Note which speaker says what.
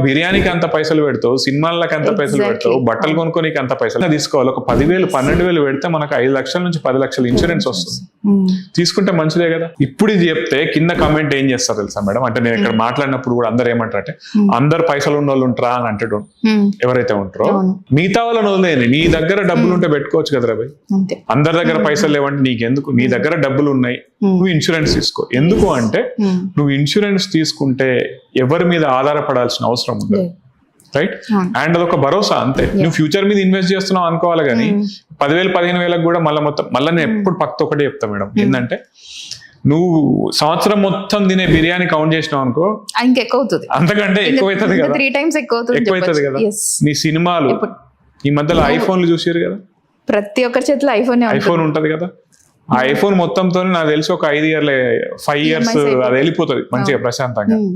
Speaker 1: బిర్యానీకి అంత పైసలు పెడతావు సినిమాలకు అంత పైసలు. పెడతావు బట్టలు కొనుక్కోనికి అంత పైసలు తీసుకోవాలి. ఒక పదివేలు పన్నెండు వేలు పెడితే మనకు ఐదు లక్షల నుంచి పది లక్షల ఇన్సూరెన్స్ వస్తుంది. తీసుకుంటే మంచిదే కదా. ఇప్పుడు ఇది చెప్తే కింద కామెంట్ ఏం చేస్తారు తెలుసా మేడం? అంటే నేను ఇక్కడ మాట్లాడినప్పుడు కూడా అందరు ఏమంటారు అంటే. అందరు పైసలు ఉన్న వాళ్ళు ఉంటారా? అని అంటాడు.
Speaker 2: ఉమ్,
Speaker 1: ఎవరైతే ఉంటారో. మిగతా వాళ్ళని వదిలేని నీ దగ్గర డబ్బులు ఉంటే పెట్టుకోవచ్చు కదా రవి అందరి దగ్గర పైసలు లేవంటే నీకెందుకు? నీ దగ్గర డబ్బులు ఉన్నాయి. నువ్వు ఇన్సూరెన్స్ తీసుకో. ఎందుకు అంటే నువ్వు ఇన్సూరెన్స్ తీసుకుంటే ఎవరి మీద ఆధారపడాల్సిన అవసరం ఉండదు. రైట్. అండ్ అదొక భరోసా అంతే. నువ్వు ఫ్యూచర్ మీద ఇన్వెస్ట్ చేస్తున్నావు అనుకోవాలి కానీ
Speaker 2: Hmm.
Speaker 1: పదివేలు పదిహేను వేలకు కూడా మళ్ళీ మొత్తం మళ్ళీ నేను ఎప్పుడు పక్కతో ఒకటే చెప్తా మేడం. ఏంటంటే నువ్వు సంవత్సరం మొత్తం తినే బిర్యానీ కౌంట్ చేసినావు అనుకో
Speaker 2: ఆ, ఇంకా ఎక్కువ అవుతుంది
Speaker 1: అంతకంటే ఎక్కువ అవుతుంది కదా.
Speaker 2: త్రీ టైమ్స్ ఎక్కువ అవుతుంది
Speaker 1: ఎక్కువ అవుతుంది కదా. నీ సినిమాలు ఈ మధ్యలో ఐఫోన్లు చూసారు కదా?
Speaker 2: ప్రతి ఒక్కరి చేతిలో ఐఫోన్
Speaker 1: ఐఫోన్ ఉంటది. కదా? ఆ ఐఫోన్ మొత్తంతో నాకు తెలిసి ఒక ఐదు ఇయర్లే ఫైవ్ ఇయర్స్. అది వెళ్ళిపోతుంది మంచిగా ప్రశాంతంగా.
Speaker 2: Hmm.